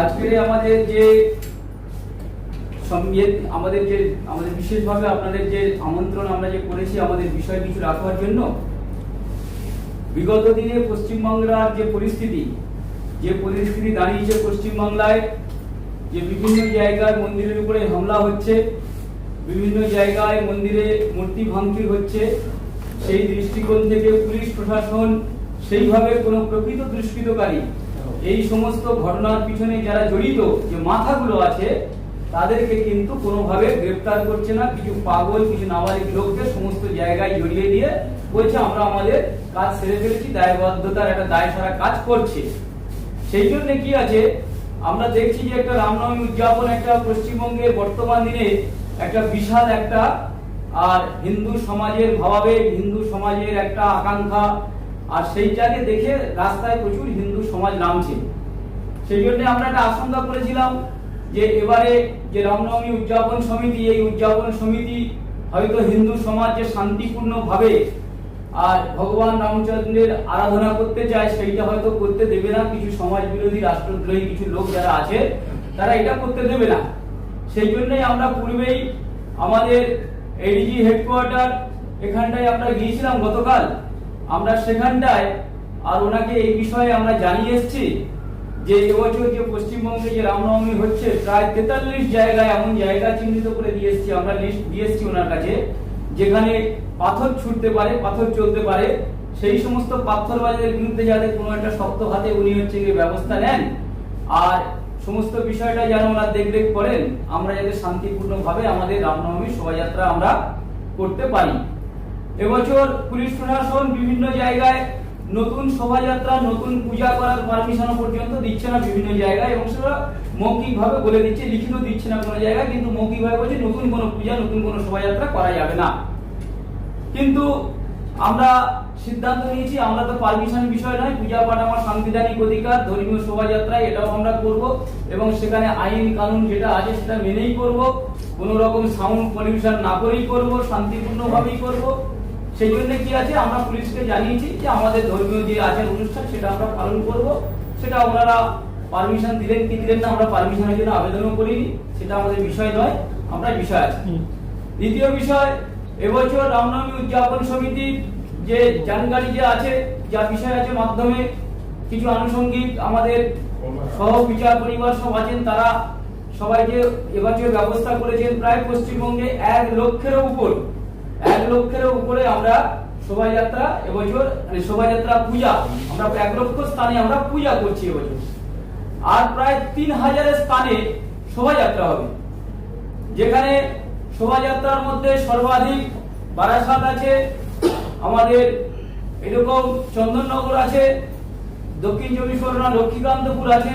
আজকে আমাদের যে আমাদের যে, আমাদের বিশেষভাবে আপনাদের যে আমন্ত্রণ আমরা যে করেছি আমাদের বিষয় কিছু রাখবার জন্য, বিগত দিনে পশ্চিমবাংলার যে পরিস্থিতি যে পরিস্থিতি দাঁড়িয়েছে পশ্চিমবাংলায়, যে বিভিন্ন জায়গায় মন্দিরের উপরে হামলা হচ্ছে, বিভিন্ন জায়গায় মন্দিরে মূর্তি ভাঙচুর হচ্ছে, সেই দৃষ্টিকোণ থেকে পুলিশ প্রশাসন সেইভাবে কোনো প্রকৃত দুষ্কৃতকারী এই সমস্ত ঘটনার পিছনে যারা জড়িত যে মাথাগুলো আছে, তাদেরকে কিন্তু কোনোভাবে গ্রেফতার করছে না। কিছু পাগল, কিছু নাবালিক লোককে সমস্ত জায়গায় জড়িয়ে দিয়ে বলছে, আমরা আমাদের কাজ সেরে ফেলেছি, দায়বদ্ধতার একটা দায় সারা কাজ করছে। সেই জন্য কি আছে? আমরা দেখছি যে একটা রামনবমী উদযাপন একটা পশ্চিমবঙ্গের বর্তমান দিনে একটা বিশাল একটা, আর হিন্দু সমাজের ভাবাবেগ, হিন্দু সমাজের একটা আকাঙ্ক্ষা আর সেই সেইটাকে দেখে রাস্তায় প্রচুর হিন্দু সমাজ নামছে। সেই জন্য আমরা একটা আশঙ্কা করেছিলাম যে এবারে যে রামনবমী উদযাপন সমিতি, এই উদযাপন সমিতি হয়তো হিন্দু সমাজে শান্তিপূর্ণভাবে আর ভগবান রামচন্দ্রের আরাধনা করতে চায়, সেইটা হয়তো করতে দেবে না। কিছু সমাজ বিরোধী রাষ্ট্রদ্রোহী কিছু লোক যারা আছে, তারা এটা করতে দেবে না। সেই জন্যই আমরা পূর্বেই আমাদের এডিজি হেডকোয়ার্টার এখানটায় আমরা গিয়েছিলাম গতকাল। আমরা সেখানটায় আর ওনাকে এই বিষয়ে আমরা জানিয়ে এসেছি যে এবছর যে পশ্চিমবঙ্গে যে রামনবমী হচ্ছে, প্রায় তেতাল্লিশ জায়গায় এমন জায়গা চিহ্নিত করে দিয়ে এসেছি, আমরা লিস্ট দিয়ে এসেছি ওনার কাছে, যেখানে পাথর ছুটতে পারে, পাথর চলতে পারে। সেই সমস্ত পাথরবাজের বিরুদ্ধে যাতে কোনো একটা শক্ত হাতে উনি হচ্ছে গিয়ে ব্যবস্থা নেন, আর সমস্ত বিষয়টা যেন ওনার দেখরেখ করেন, আমরা যাতে শান্তিপূর্ণভাবে আমাদের রামনবমী শোভাযাত্রা আমরা করতে পারি। এবছর পুলিশ প্রশাসন বিভিন্ন জায়গায় নতুন শোভাযাত্রা, নতুন পূজা করার পারমিশন পর্যন্ত দিচ্ছে না বিভিন্ন জায়গায় এবং সেটা মৌখিক ভাবে বলে দিচ্ছে লিখিত দিচ্ছে না কোনো জায়গায়, কিন্তু মৌখিকভাবে বলছে নতুন কোনো পূজা, নতুন কোনো শোভাযাত্রা করা যাবে না। কিন্তু আমরা সিদ্ধান্ত নিয়েছি, আমরা তো পারমিশন বিষয় নয়, পূজা পাঠ আমার সাংবিধানিক অধিকার, ধর্মীয় শোভাযাত্রা, এটাও আমরা করব এবং সেখানে আইন কানুন যেটা আছে সেটা মেনেই করব, কোনো রকম সাউন্ড পলিউশন না করেই করব, শান্তিপূর্ণভাবেই করব। সেই জন্য কি আছে? আমরা পুলিশকে জানিয়েছি যে আমাদের ধর্মীয় যে আছে অনুষ্ঠান সেটা আমরা পালন করব। সেটা ওনারা পারমিশন দিলেন কি দিলেন না আমরা পারমিশনের জন্য আবেদনও করিনি। সেটা আমাদের বিষয় নয় আমরা বিষয় আছে। দ্বিতীয় বিষয় এবছর রামনবমী উদযাপন সমিতির যে জানকারি যে আছে যা বিষয় আছে মাধ্যমে কিছু আনুষঙ্গিক আমাদের সহ বিচার পরিবার সব আছেন তারা সবাই যে এবছর ব্যবস্থা করেছেন প্রায় পশ্চিমবঙ্গে এক লক্ষের উপর। এক লক্ষের উপরে আমরা শোভাযাত্রা এবছর মানে শোভাযাত্রা পূজা, আমরা এক লক্ষ স্থানে আমরা পূজা করছি এবছর। আর প্রায় তিন হাজারের স্থানে শোভাযাত্রা হবে। যেখানে শোভাযাত্রার মধ্যে সর্বাধিক বারাসাত আছে, আমাদের এরকম চন্দননগর আছে, দক্ষিণ চব্বিশ পরগনা, লক্ষ্মীকান্তপুর আছে,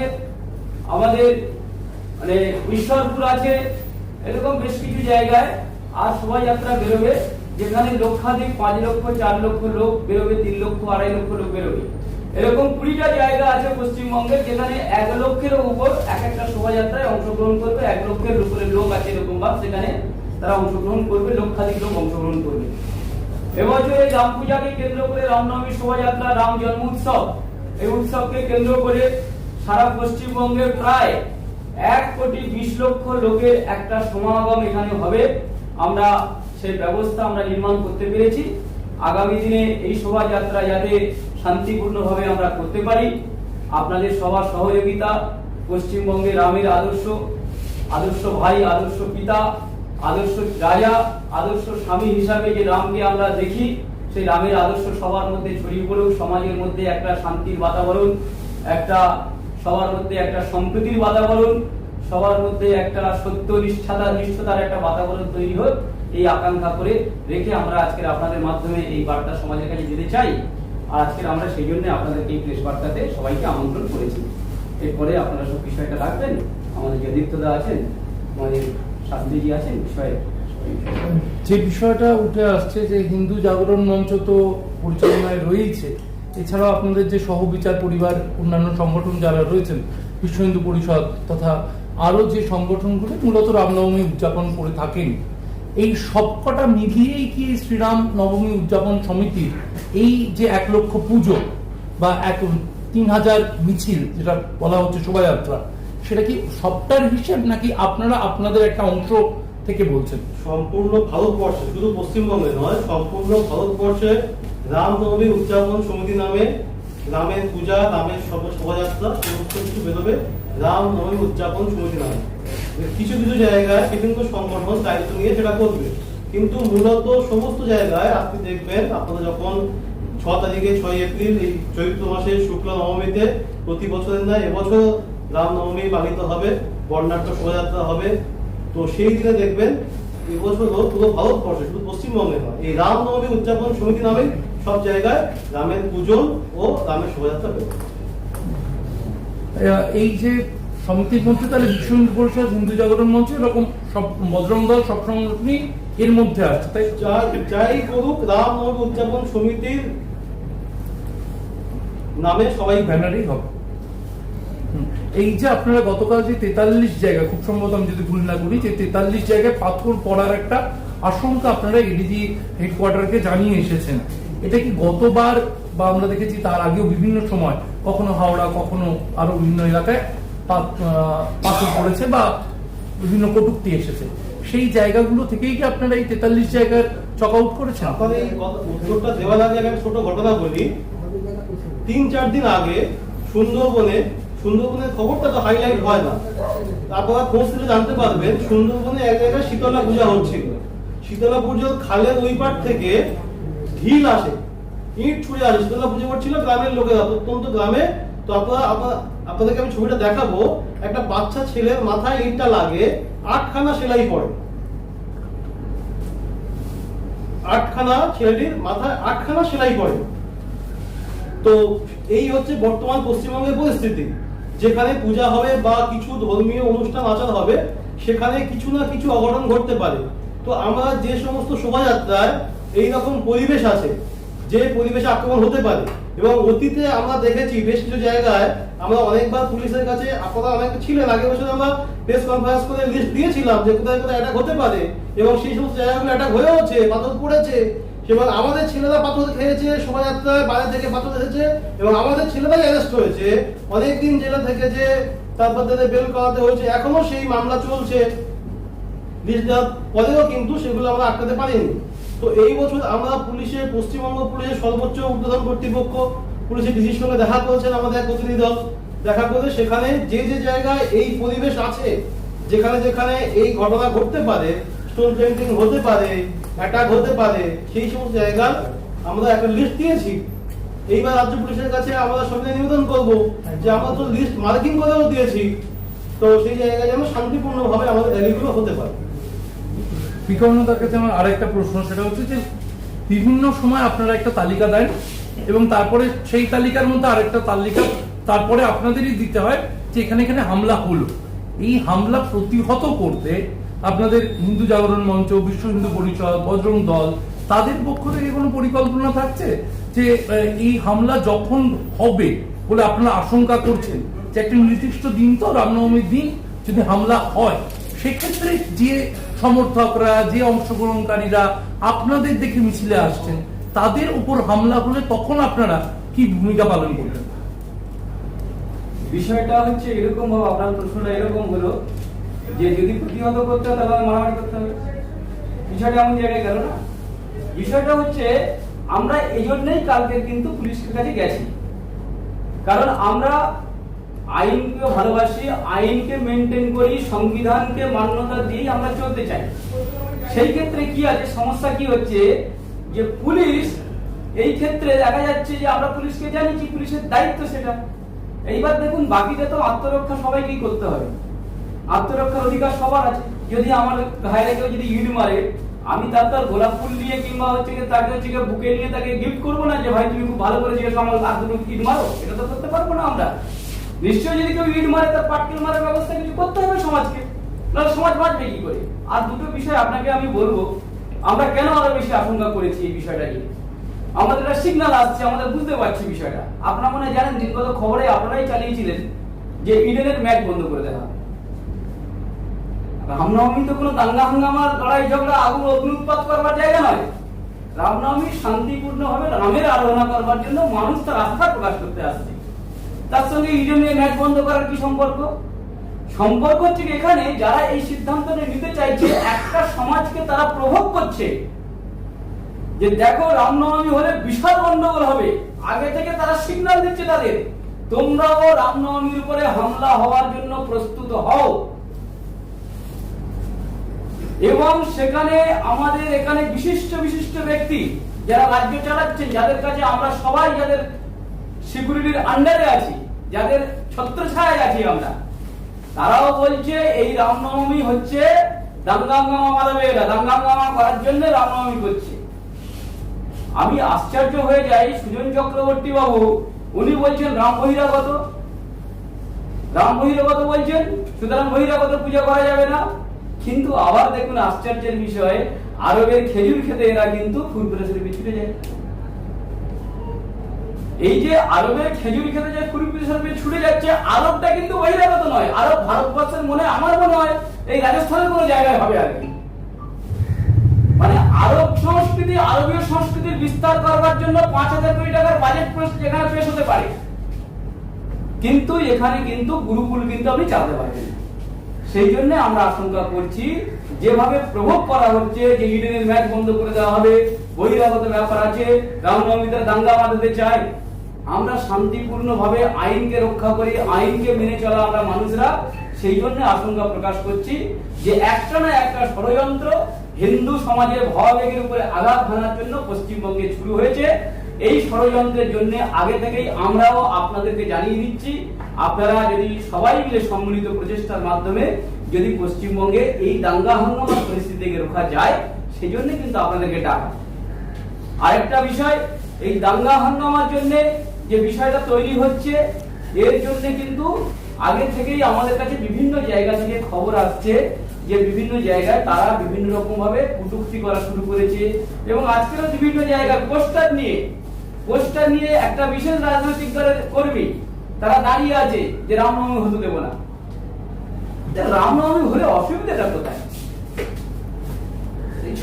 আমাদের মানে ঈশ্বরপুর আছে, এরকম বেশ কিছু জায়গায় আর শোভাযাত্রা বেরোবে, যেখানে লক্ষাধিক পাঁচ লক্ষ, চার লক্ষ লোক বেরোবে, তিন লক্ষ, আড়াই লক্ষ লোক বেরোবে। এরকম কুড়িটা জায়গা আছে পশ্চিমবঙ্গে, যেখানে এক লক্ষের উপর এক একটা শোভাযাত্রায় অংশগ্রহণ করবে। এক লক্ষের উপরে লোক আছে এরকম ভাব, সেখানে তারা অংশগ্রহণ করবে, লক্ষাধিক লোক অংশগ্রহণ করবে। এবছর রাম পূজাকে কেন্দ্র করে রামনবমী শোভাযাত্রা, রাম জন্ম উৎসব। এই উৎসবকে কেন্দ্র করে সারা পশ্চিমবঙ্গে প্রায় এক কোটি বিশ লক্ষ লোকের একটা সমাগম এখানে হবে। আমরা সেই ব্যবস্থা আমরা নির্মাণ করতে পেরেছি। আগামী দিনে এই শোভাযাত্রা যাতে শান্তিপূর্ণভাবে আমরা করতে পারি, আপনাদের সবার সহযোগিতা পশ্চিমবঙ্গে রামের আদর্শ আদর্শ ভাই, আদর্শ পিতা, আদর্শ রাজা, আদর্শ স্বামী হিসাবে যে রামকে আমরা দেখি, সেই রামের আদর্শ সবার মধ্যে ছড়িয়ে পড়ুক, সমাজের মধ্যে একটা শান্তির বাতাবরণ, একটা সবার মধ্যে একটা সম্প্রীতির বাতাবরণ সবার মধ্যে একটা সত্য নিষ্ঠাতা, নিষ্ঠতার একটা বাতাবরণ তৈরি হোক, এই আকাঙ্ক্ষা করে রেখে আমরা আজকের আপনাদের মাধ্যমে এই বার্তা সমাজের কাছে যেতে চাই। আর আজকের আমরা সেই জন্য আপনাদেরকে এই প্রেস বার্তাতে সবাইকে আমন্ত্রণ করেছি। এরপরে আপনারা সব বিষয়টা রাখবেন। আমাদের যে দীপ্তদা আছেন, আমাদের শাস্ত্রীজি আছেন, বিষয়ে যে বিষয়টা উঠে আসছে যে হিন্দু জাগরণ মঞ্চ তো পরিচালনায় রয়েছে এছাড়াও আপনাদের যে সহবিচার পরিবার, অন্যান্য সংগঠন যারা রয়েছেন বিশ্ব হিন্দু পরিষদ তথা আরও যে সংগঠনগুলো মূলত রামনবমী উদযাপন করে থাকেন, এই সবকটা মিলিয়েই কি শ্রীরাম নবমী উদযাপন সমিতির এই যে এক লক্ষ পুজো বা এক তিন হাজার মিছিল, যেটা বলা হচ্ছে শোভাযাত্রা, সেটা কি সবটার হিসেব নাকি আপনারা আপনাদের একটা অংশ থেকে বলছেন? সম্পূর্ণ ভারতবর্ষে, শুধু পশ্চিমবঙ্গে নয়, সম্পূর্ণ ভারতবর্ষে রামনবমী উদযাপন সমিতি নামে রামের পূজা, রামের শোভা- শোভাযাত্রা, সমস্ত কিছু বেরোবে রাম রামনবমী উদযাপন সমিতি নামে কিছু কিছু জায়গায় বিভিন্ন সংগঠন দায়িত্ব নিয়ে সেটা করবে। কিন্তু মূলত সমস্ত জায়গায় আপনি দেখবেন আপনারা যখন ছ তারিখে ছয় এপ্রিল, এই চৈত্র মাসের শুক্ল নবমীতে প্রতি বছরের ন্যায় এবছর রামনবমী পালিত হবে, বর্ণাঢ্য শোভাযাত্রা হবে। তো সেই দিনে দেখবেন এবছরও পুরো ভারতবর্ষে, শুধু পশ্চিমবঙ্গে নয়, এই রামনবমী উদযাপন সমিতি নামে সব জায়গায় রামের পূজন ও রামের শোভাযাত্রা এই যে সমিতির মধ্যে তাহলে বিশ্ব হিন্দু পরিষদ হিন্দু জাগরণ মঞ্চ এরকম সব বজরং দল সব সংগঠনই এর মধ্যে আসছে তাই? যাই করুক রামনবমী উদযাপন সমিতির নামে সবাই ব্যানারই হবে। এই যে আপনারা গতকাল যে তেতাল্লিশ জায়গা খুব সম্ভবত আমি যদি ভুল না করি যে তেতাল্লিশ জায়গায় পাথর পড়ার একটা আশঙ্কা আপনারা এডিজি হেডকোয়ার্টারকে জানিয়ে এসেছেন। এটা কি গতবার বা আমরা দেখেছি তার আগেও বিভিন্ন সময় কখনো হাওড়া, কখনো আরও বিভিন্ন এলাকায় পাথর পড়েছে বা বিভিন্ন কটুক্তি এসেছে। সেই জায়গাগুলো থেকেই কি আপনারা এই তেতাল্লিশ জায়গার চক আউট করেছেন? আপনার এই উত্তরটা দেওয়ার আগে আমি ছোট ঘটনা বলি। তিন, চার দিন আগে সুন্দরবনে, সুন্দরবনের খবরটা তো হাইলাইট হয় না। আপনারা খোঁজ নিলে জানতে পারবেন, সুন্দরবনে এক জায়গায় শীতলা পূজা হচ্ছিল। শীতলা পুজোর খালের ওই পার থেকে ঢিল আসে। ইট ছুড়ে আসে। শীতলা পুজো করছিল গ্রামের লোকেরা। প্রত্যন্ত গ্রামে তো আপনারা আপনাদেরকে আমি ছবিটা দেখাবো। একটা বাচ্চা ছেলের মাথায় ইটটা লাগে, আটখানা সেলাই পড়ে। আটখানা ছেলেটির মাথায় আটখানা সেলাই পড়ে। তো এই হচ্ছে বর্তমান পশ্চিমবঙ্গের পরিস্থিতি। যেখানে পূজা হবে বা কিছু ধর্মীয় অনুষ্ঠান আচার হবে, সেখানে কিছু না কিছু অঘটন ঘটতে পারে। তো আমরা যে সমস্ত শোভাযাত্রায় এই রকম পরিবেশ আছে, যে পরিবেশে আক্রমণ হতে পারে। এবং অতীতে আমরা দেখেছি বেশ কিছু জায়গায় আমরা অনেকবার পুলিশের কাছে আপনারা অনেক ছিলেন আগের বছর আমরা প্রেস কনফারেন্স করে লিস্ট দিয়েছিলাম যে কোথায় কোথায় অ্যাটাক হতে পারে। এবং সেই সমস্ত জায়গাগুলো অ্যাটাক হয়েওছে পাথর পড়েছে। এবং আমাদের ছেলেরা পাথর খেয়েছে, শোভাযাত্রায় বাইরে থেকে পাথর এসেছে এবং আমাদের ছেলেরাই অ্যারেস্ট হয়েছে। অনেকদিন জেলে থেকেছে, তারপর তাদের বেল করাতে হয়েছে। এখনও সেই মামলা চলছে। লিস্ট দেওয়ার পরেও কিন্তু সেগুলো আমরা আটকাতে পারিনি। তো এই বছর আমরা পুলিশের পশ্চিমবঙ্গ পুলিশের সর্বোচ্চ ঊর্ধ্বতন কর্তৃপক্ষ পুলিশের ডিজির সঙ্গে দেখা করেছেন আমাদের এক প্রতিনিধি দল। দেখা করে সেখানে যে যে জায়গায় এই পরিবেশ আছে, যেখানে যেখানে এই ঘটনা ঘটতে পারে স্টোন পেন্টিং হতে পারে অ্যাটাক হতে পারে, সেই সমস্ত জায়গার আমরা একটা লিস্ট দিয়েছি। এইবার রাজ্য পুলিশের কাছে আমরা সঙ্গে নিবেদন করব যে আমরা তো লিস্ট মার্কিং করেও দিয়েছি। তো সেই জায়গায় যেন শান্তিপূর্ণভাবে আমাদের র্যালিগুলো হতে পারে। বিকর্ণতার কাছে আমার আরেকটা প্রশ্ন, সেটা হচ্ছে যে বিভিন্ন সময় আপনারা একটা তালিকা দেন এবং তারপরে সেই তালিকার মধ্যে আরেকটা তালিকা তারপরে আপনাদেরই দিতে হয় যে এখানে এখানে হামলা হলো। এই হামলা প্রতিহত করতে আপনাদের হিন্দু জাগরণ মঞ্চ, বিশ্ব হিন্দু পরিষদ বজরং দল, তাদের পক্ষ থেকে কোনো পরিকল্পনা থাকছে যে এই হামলা যখন হবে বলে আপনারা আশঙ্কা করছেন যে একটা নির্দিষ্ট দিন তো রামনবমীর দিন যদি হামলা হয়, সেক্ষেত্রে যে সমর্থকরা, যে অংশগ্রহণকারীরা আপনাদের দেখে মিছিলে আসছেন, তাদের উপর হামলা হলে তখন আপনারা কি ভূমিকা পালন করবেন? বিষয়টা হচ্ছে এরকম ভাবে আপনার প্রশ্নটা এরকম হলো যে যদি প্রতিহত করতে হয় তাহলে মারামারি করতে হবে। বিষয়টা এমন জায়গায় গেল না। বিষয়টা হচ্ছে আমরা এই জন্যই কালকে কিন্তু পুলিশের কাছে গেছি। কারণ আমরা আইনকে ভালোবাসি, আইনকে মেনটেন করি, সংবিধানকে মান্যতা দিয়ে আমরা চলতে চাই। সেই ক্ষেত্রে কি আছে? সমস্যা কি হচ্ছে? যে পুলিশ, এই ক্ষেত্রে দেখা যাচ্ছে যে আমরা পুলিশকে জানিয়েছি, পুলিশের দায়িত্ব সেটা। এইবার দেখুন বাকিটা তো আত্মরক্ষা সবাইকেই করতে হবে। আত্মরক্ষার অধিকার সবার আছে। যদি আমার ঘায়রে কেউ যদি ইট মারে, আমি তার তার গোলাপ ফুল নিয়ে কিংবা হচ্ছে তাকে হচ্ছে বুকে নিয়ে তাকে গিফট করব না যে, ভাই, তুমি খুব ভালো করে জিজ্ঞেস আমার দুটো ইট মারো। এটা তো করতে পারব না আমরা। নিশ্চয়ই যদি কেউ ইট মারে, তার পাটকেল মারার ব্যবস্থা কিছু করতে হবে সমাজকে। নাহলে সমাজ বাঁচবে কি করে? আর দুটো বিষয় আপনাকে আমি বলব। আমরা কেন আরও বেশি আশঙ্কা করেছি এই বিষয়টা নিয়ে আমাদের একটা সিগন্যাল আসছে, আমাদের বুঝতে পারছি বিষয়টা। আপনারা মনে জানেন, দিনগত খবরে আপনারাই চালিয়েছিলেন যে ইডেনের ম্যাচ বন্ধ করে দেওয়া। হবে। রামনবমী তো কোনো দাঙ্গা হাঙ্গামার লড়াই, ঝগড়া, আগুন অগ্নি উৎপাত করবার জায়গা নয়। রামনবমী শান্তিপূর্ণ ভাবে রামের আরাধনা করবার জন্য মানুষ তার আস্থা প্রকাশ করতে আসছে। তার সঙ্গে ইডেনের ম্যাচ বন্ধ করার কি সম্পর্ক? সম্পর্ক হচ্ছে এখানে যারা এই সিদ্ধান্ত নিতে চাইছে, একটা সমাজকে তারা প্রভোগ করছে। যে দেখো রামনবমী হলে বিশাল গন্ডগোল হবে। আগে থেকে তারা সিগন্যাল দিচ্ছে তাদের, তোমরাও রামনবমীর উপরে হামলা হওয়ার জন্য প্রস্তুত হও। এবং সেখানে আমাদের এখানে বিশিষ্ট বিশিষ্ট ব্যক্তি যারা রাজ্য চালাচ্ছেন, যাদের কাছে আমরা সবাই যাদের সিকিউরিটির আন্ডারে আছি, যাদের ছত্রছায়ায় আছি আমরা। তারাও বলছে, এই রামনবমী হচ্ছে দাঙ্গাঙ্গামা মারাবে দাঙ্গাঙ্গামা করার জন্য রামনবমী করছে। আমি আশ্চর্য হয়ে যাই, সুজন চক্রবর্তী বাবু, উনি বলছেন, রাম বহিরাগত। রাম বহিরাগত বলছেন, সুতরাং বহিরাগত পূজা করা যাবে না। কিন্তু আবার দেখুন, আশ্চর্যের বিষয়, আরবের খেজুর খেতে এরা কিন্তু ফুরফুরে শরীফে ছুটে যায়। এই যে আরবের খেজুর খেতে যে ফুরফুরে শরীফে ছুটে যাচ্ছে, আরবটা কিন্তু বহিরাগত নয়। আরব ভারতবর্ষের মনে আমার মনে হয় এই রাজস্থানের কোনো জায়গায় হবে আর কি। মানে আরব সংস্কৃতি, আরবীয় সংস্কৃতির বিস্তার করবার জন্য পাঁচ হাজার কোটি টাকার বাজেট এখানে পেশ হতে পারে। কিন্তু এখানে কিন্তু গুরুকুল কিন্তু আপনি চালাতে পারবেন। সেই জন্য আমরা আশঙ্কা করছি, যেভাবে প্রভোগ করা হচ্ছে, যে ইডেনের ম্যাচ বন্ধ করে দেওয়া হবে, বহিরাগত ব্যাপার আছে রামনবমীতে দাঙ্গা বাঁধাতে চাই আমরা শান্তিপূর্ণ ভাবে আইনকে রক্ষা করি, আইনকে মেনে চলা আমরা মানুষরা, সেই জন্য আশঙ্কা প্রকাশ করছি যে একটা না একটা ষড়যন্ত্র হিন্দু সমাজের ভাবাবেগের উপরে আঘাত হানার জন্য পশ্চিমবঙ্গে শুরু হয়েছে। এই ষড়যন্ত্রের জন্য আগে থেকেই আমরাও আপনাদেরকে জানিয়ে দিচ্ছি, আপনারা যদি সবাই মিলে সম্মিলিত প্রচেষ্টার মাধ্যমে যদি পশ্চিমবঙ্গে এই দাঙ্গা হাঙ্গামা পরিস্থিতি থেকে রোখা যায়, সেই জন্য কিন্তু আপনাদেরকে ডাকা। আরেকটা বিষয়, এই দাঙ্গা হাঙ্গামার জন্য যে বিষয়টা তৈরি হচ্ছে, এর জন্য কিন্তু আগে থেকেই আমাদের কাছে বিভিন্ন জায়গা থেকে খবর আসছে যে বিভিন্ন জায়গায় তারা বিভিন্ন রকম ভাবে কটূক্তি করা শুরু করেছে এবং আজকেরও বিভিন্ন জায়গায় পোস্টার নিয়ে পোস্টার নিয়ে একটা বিশেষ রাজনৈতিক দলের কর্মী, তারা দাঁড়িয়ে আছে যে রামনবমী হতে দেব না। রামনবমী হলে অসুবিধাটা কোথায়?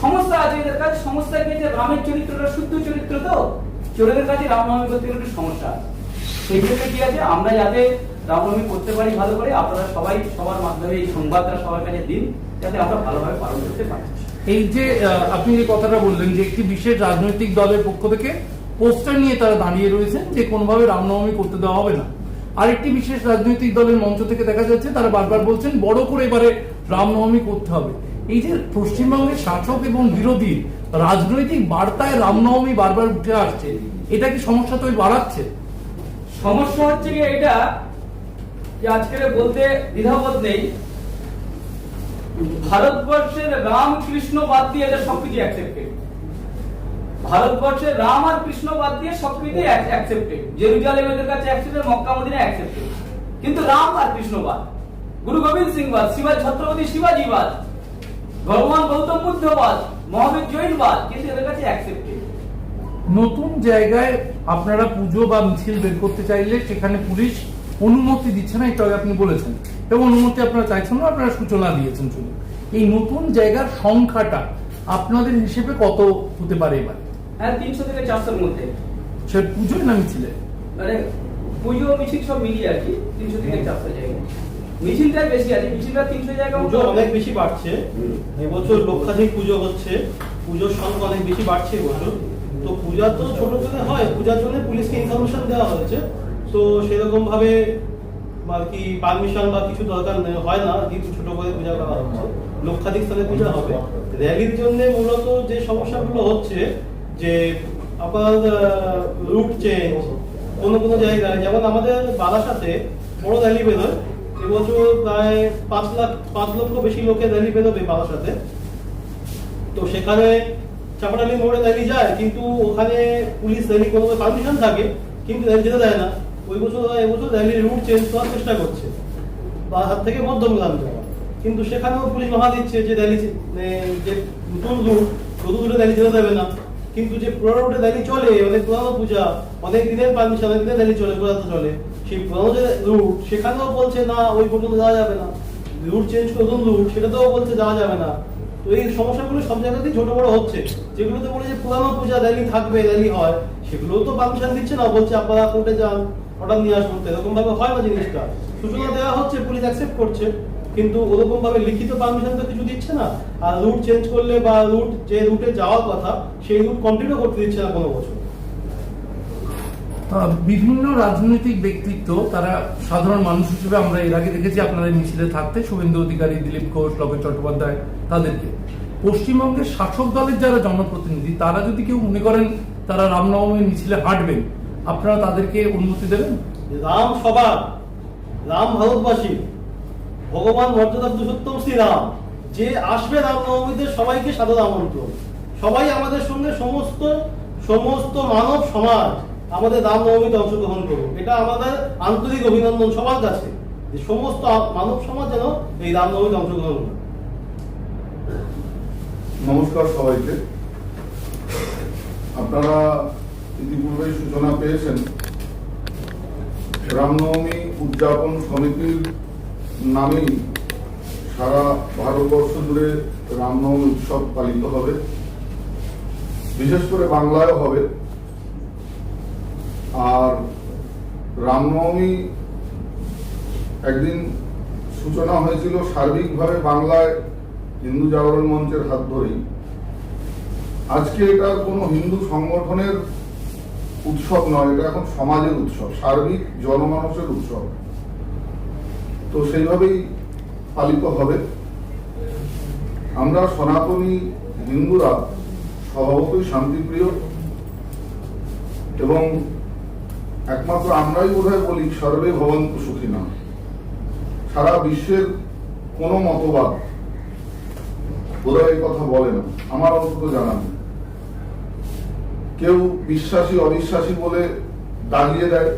সমস্যা আছে এদের কাছে, সমস্যা কি যে রামের চরিত্রটা শুদ্ধ চরিত্র তো? চোরেদের কাছে রামনবমী করতে একটু সমস্যা আছে। সেই ক্ষেত্রে কি আছে? আমরা যাতে রামনবমী করতে পারি ভালো করে, আপনারা সবাই সবার মাধ্যমে এই সংবাদটা সবার কাছে দিন, যাতে আমরা ভালোভাবে পালন করতে পারি। এই যে আপনি যে কথাটা বললেন যে একটি বিশেষ রাজনৈতিক দলের পক্ষ থেকে পোস্টার নিয়ে তারা দাঁড়িয়ে রয়েছেন যে কোনোভাবে রামনবমী করতে দেওয়া হবে না। আরেকটি বিশেষ রাজনৈতিক দলের মঞ্চ থেকে দেখা যাচ্ছে, তারা বারবার বলছেন বড় করে এবারে রামনবমী করতে হবে। এই যে পশ্চিমবঙ্গের শাসক এবং বিরোধী রাজনৈতিক বার্তায় রামনবমী বারবার উঠে আসছে। এটা কি সমস্যা তৈরি বাড়াচ্ছে? সমস্যা হচ্ছে কি এটা যে আজকের বলতে দ্বিধাবোধ নেই। ভারতবর্ষের রাম, কৃষ্ণ বাদ দিয়ে এদের সবকিছু অ্যাকসেপ্টেড ভারতবর্ষের রাম আর কৃষ্ণ বাদ দিয়ে সবকিছু অ্যাকসেপ্টেড জেরুজালেম এদের কাছে অ্যাকসেপ্টেড মক্কা মদিনা অ্যাকসেপ্টেড কিন্তু রাম আর কৃষ্ণ বাদ। গুরু গোবিন্দ সিং বাদ শিবা ছত্রপতি শিবাজি বাদ। ভগবান গৌতম বুদ্ধ বাদ। মহাবীর জৈন বাদ কিন্তু এদের কাছে অ্যাকসেপ্টেড নতুন জায়গায় আপনারা পুজো বা মিছিল বের করতে চাইলে সেখানে পুলিশ অনুমতি দিচ্ছে না এটা আপনি বলেছেন। এবং অনুমতি আপনারা চাইছেন না আপনারা সূচনা দিয়েছেন শুধু। এই নতুন জায়গার সংখ্যাটা আপনাদের হিসেবে কত হতে পারে এবার? হ্যাঁ তিনশো থেকে চারশোর মধ্যে। সে পুজোয় না মিছিলে? মানে পুজো মিছিল সব মিলিয়ে আর কি তিনশো থেকে চারশো জায়গা মিছিলটাই বেশি আছে মিছিলটা তিনশো জায়গা পুজো অনেক বেশি বাড়ছে। এবছর লক্ষাধিক পুজো হচ্ছে পুজোর সংখ্যা অনেক বেশি বাড়ছে এবছর। তো পূজা তো ছোট করে হয় পূজার জন্য পুলিশকে ইনফরমেশন দেওয়া হয়েছে। তো সেরকম ভাবে আর কি পারমিশন বা কিছু দরকার হয় না যেহেতু ছোট করে পূজা করা হচ্ছে লক্ষাধিক স্থানে পূজা হবে। র্যালির জন্য মূলত যে সমস্যাগুলো হচ্ছে যে আপনার রুট চেঞ্জ কোনো কোনো জায়গায় যেমন আমাদের বারাসাতে বড় র্যালি বেরোয়। এবছর প্রায় পাঁচ লাখ, পাঁচ লক্ষ বেশি লোকের র্যালি বেরোবে বারাসাতে। তো সেখানে চাপাটালি মোড়ে র্যালি যায়, কিন্তু ওখানে পুলিশ র্যালি কোনো পারমিশন থাকে, কিন্তু র্যালি যেতে দেয় না। ওই বছর এবছর র্যালির রুট চেঞ্জ করার চেষ্টা করছে বারাসাত থেকে মধ্যমগ্রাম যাওয়া কিন্তু সেখানেও পুলিশ বাধা দিচ্ছে যে র্যালি, যে নতুন রুট নতুন রুটে র্যালি যেতে দেবে না। কিন্তু যে পুরোনো রুটে র্যালি চলে, অনেক পুরানো পূজা, অনেক দিনের পারমিশন অনেক দিনের র্যালি চলে পুরানো চলে। সেই পুরানো যে রুট, সেখানেও বলছে, না, ওই পর্যন্ত যাওয়া যাবে না। রুট চেঞ্জ করে নতুন রুট, সেটাতেও বলছে যাওয়া যাবে না। তো এই সমস্যাগুলো সব জায়গাতেই ছোট বড় হচ্ছে। যেগুলোতে বলে যে পুরানো পূজা র্যালি থাকবে র্যালি হয়, সেগুলোও তো পারমিশন দিচ্ছে না। বলছে, আপনারা কোর্টে যান অর্ডার নিয়ে আসুন। এরকম ভাবে হয় না জিনিসটা। সূচনা দেওয়া হচ্ছে, পুলিশ অ্যাকসেপ্ট করছে। কিন্তু ওরকম ভাবে লিখিত পারমিশন তো কিছু দিচ্ছে না। আর রুট চেঞ্জ করলে বা রুট যে রুটে যাওয়ার কথা সেই রুট কন্টিনিউ করতে দিচ্ছে না কোনো বছর। বিভিন্ন রাজনৈতিক ব্যক্তিত্ব তারা সাধারণ মানুষ হিসেবে আমরা এর আগে দেখেছি আপনাদের মিছিলে থাকতে শুভেন্দু অধিকারী দিলীপ ঘোষ লকেট চট্টোপাধ্যায় তাদেরকে। পশ্চিমবঙ্গের শাসক দলের যারা জনপ্রতিনিধি তারা যদি কেউ মনে করেন তারা রামনবমীর মিছিলে হাঁটবেন আপনারা তাদেরকে অনুমতি দেবেন? রাম সবার রাম ভারতবাসী ভগবান মর্যাদা পুরুষোত্তম শ্রীরাম। যে আসবে রামনবমীতে সবাইকে সাদর আমন্ত্রণ। সবাই আমাদের সঙ্গে সমস্ত সমস্ত মানব সমাজ আমাদের রামনবমীতে অংশগ্রহণ করুক। এটা আমাদের আন্তরিক অভিনন্দন সবার কাছে যে সমস্ত মানব সমাজ যেন এই রামনবমীতে অংশগ্রহণ করে নমস্কার সবাইকে। আপনারা ইতিপূর্বেই সূচনা পেয়েছেন। রামনবমী উদযাপন সমিতির নামেই সারা ভারতবর্ষ জুড়ে রামনবমী উৎসব পালিত হবে। বিশেষ করে বাংলায় হবে। আর রামনবমী একদিন সূচনা হয়েছিল সার্বিকভাবে বাংলায় হিন্দু জাগরণ মঞ্চের হাত ধরেই। আজকে এটা কোনো হিন্দু সংগঠনের উৎসব নয়, এটা এখন সমাজের উৎসব, সার্বিক জনমানুষের উৎসব। তো সেইভাবেই পালিত হবে। আমরা সনাতনী হিন্দুরা স্বভাবতই শান্তিপ্রিয় এবং একমাত্র আমরাই বোধহয় বলি, সর্বে ভবন্তু সুখী না সারা বিশ্বের কোনো মতবাদ বোধহয় কথা বলে না, আমার অন্তত জানা নেই। কেউ বিশ্বাসী, অবিশ্বাসী বলে দাঁড়িয়ে দেয়,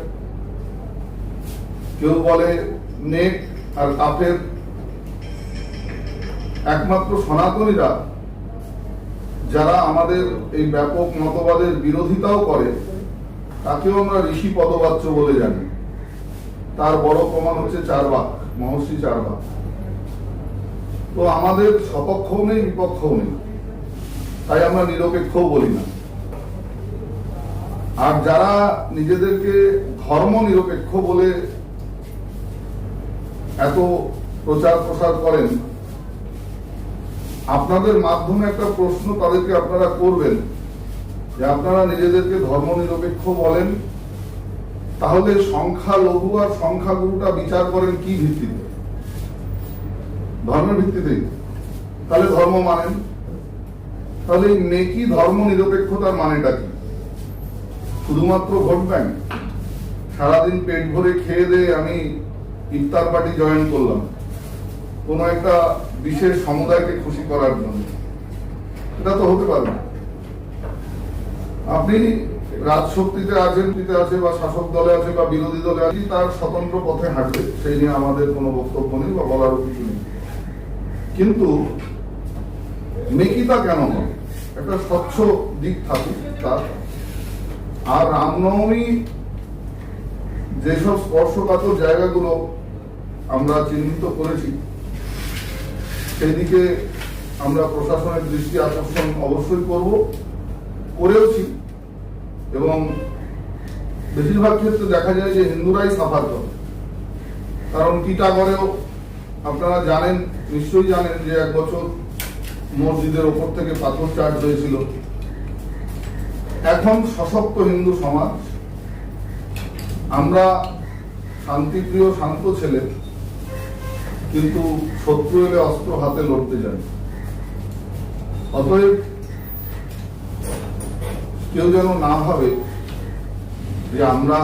কেউ বলে নেক আর কাফের একমাত্র সনাতনীরা, যারা আমাদের এই ব্যাপক মতবাদের বিরোধিতাও করে, তাকেও আমরা ঋষি পদবাচ্য বলে জানি। তার বড় প্রমাণ হচ্ছে চারবাক, মহর্ষি চারবাক। তো আমাদের সপক্ষও নেই, বিপক্ষও নেই। তাই আমরা নিরপেক্ষও বলি না। আর যারা নিজেদেরকে ধর্ম নিরপেক্ষ বলে এত প্রচার প্রসার করেন, আপনাদের মাধ্যমে একটা প্রশ্ন তাদেরকে আপনারা করবেন, যে আপনারা নিজেদেরকে ধর্ম নিরপেক্ষ বলেন, তাহলে সংখ্যা লঘু আর সংখ্যাগুরুটা বিচার করেন কি ভিত্তিতে? ধর্মের ভিত্তিতেই। তাহলে ধর্ম মানেন। তাহলে নেকি ধর্ম নিরপেক্ষতার মানেটা কি? শুধুমাত্র ভোট ব্যাংক? সারাদিন পেট ভরে খেয়ে দিয়ে আমি ইফতার পার্টি জয়েন করলাম। কোনো একটা বিশেষ সমুদায়কে খুশি করার জন্য। এটা তো হতে পারে আপনি রাজশক্তিতে আছেন, পিতে আছে বা শাসক দলে আছে বা বিরোধী দলে আছে তার স্বতন্ত্র পথে হাঁটবে, সেই নিয়ে আমাদের কোনো বক্তব্য নেই বা বলারও কিছু নেই। কিন্তু মেকিতা কেন হয় একটা স্বচ্ছ দিক থাকে তার। আর রামনবমী যেসব স্পর্শকাতর জায়গাগুলো আমরা চিহ্নিত করেছি। সেই দিকে আমরা প্রশাসনের দৃষ্টি আকর্ষণ অবশ্যই করব, করেওছি। এবং বেশিরভাগ ক্ষেত্রে দেখা যায় যে হিন্দুরাই সাফার করে। কারণ টিটাগড়েও আপনারা জানেন, নিশ্চয়ই জানেন যে এক বছর মসজিদের ওপর থেকে পাথর চার্জ হয়েছিল। এখন সশক্ত হিন্দু সমাজ, আমরা শান্তিপ্রিয়, শান্ত ছেলে কিন্তু শত্রু এলে অস্ত্র হাতে লড়তে যাই অতএব কেউ যেন না ভাবে যে আমরা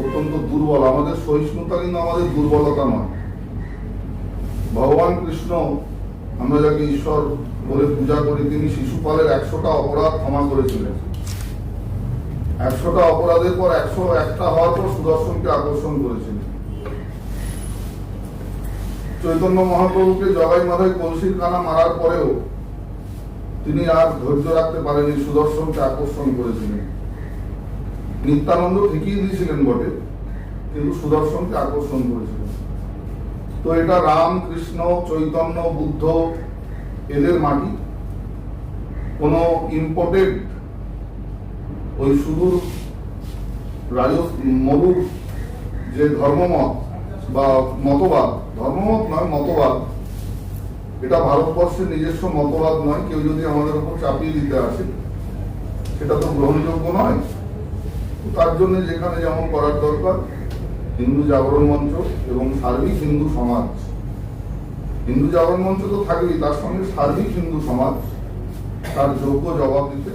অত্যন্ত দুর্বল, আমাদের সহিষ্ণুতা কিন্তু আমাদের দুর্বলতা নয়। ভগবান কৃষ্ণ, আমরা যাকে ঈশ্বর বলে পূজা করি, তিনি শিশুপালের একশোটা অপরাধ ক্ষমা করেছিলেন। একশোটা অপরাধের পর একশো একটা হওয়ার পর সুদর্শনকে আকর্ষণ করেছিলেন। চৈতন্য মহাপ্রভুকে জগাই মাথায় কলসির কানা মারার পরেও তিনি আর ধৈর্য রাখতে পারেনি সুদর্শনকে আকর্ষণ করেছিলেন। নিত্যানন্দ ঠিকই দিয়েছিলেন বটে, কিন্তু সুদর্শনকে আকর্ষণ করেছিলেন। তো এটা রাম, কৃষ্ণ, চৈতন্য, বুদ্ধ, এদের মাটি। কোন ইম্পোর্টেড ওই সুদূর রাজ মরুর যে ধর্মমত বা মতবাদ, ধর্মমত নয়, মতবাদ। এটা ভারতবর্ষের নিজস্ব মতবাদ নয়, কেউ যদি আমাদের উপর চাপিয়ে দিতে আসে, সেটা তো গ্রহণযোগ্য নয়। তার জন্য যেখানে যেমন করার দরকার, হিন্দু জাগরণ মঞ্চ এবং সার্বিক হিন্দু সমাজ। হিন্দু জাগরণ মঞ্চ তো থাকবেই তার সঙ্গে সার্বিক হিন্দু সমাজ, তার যোগ্য জবাব দিতে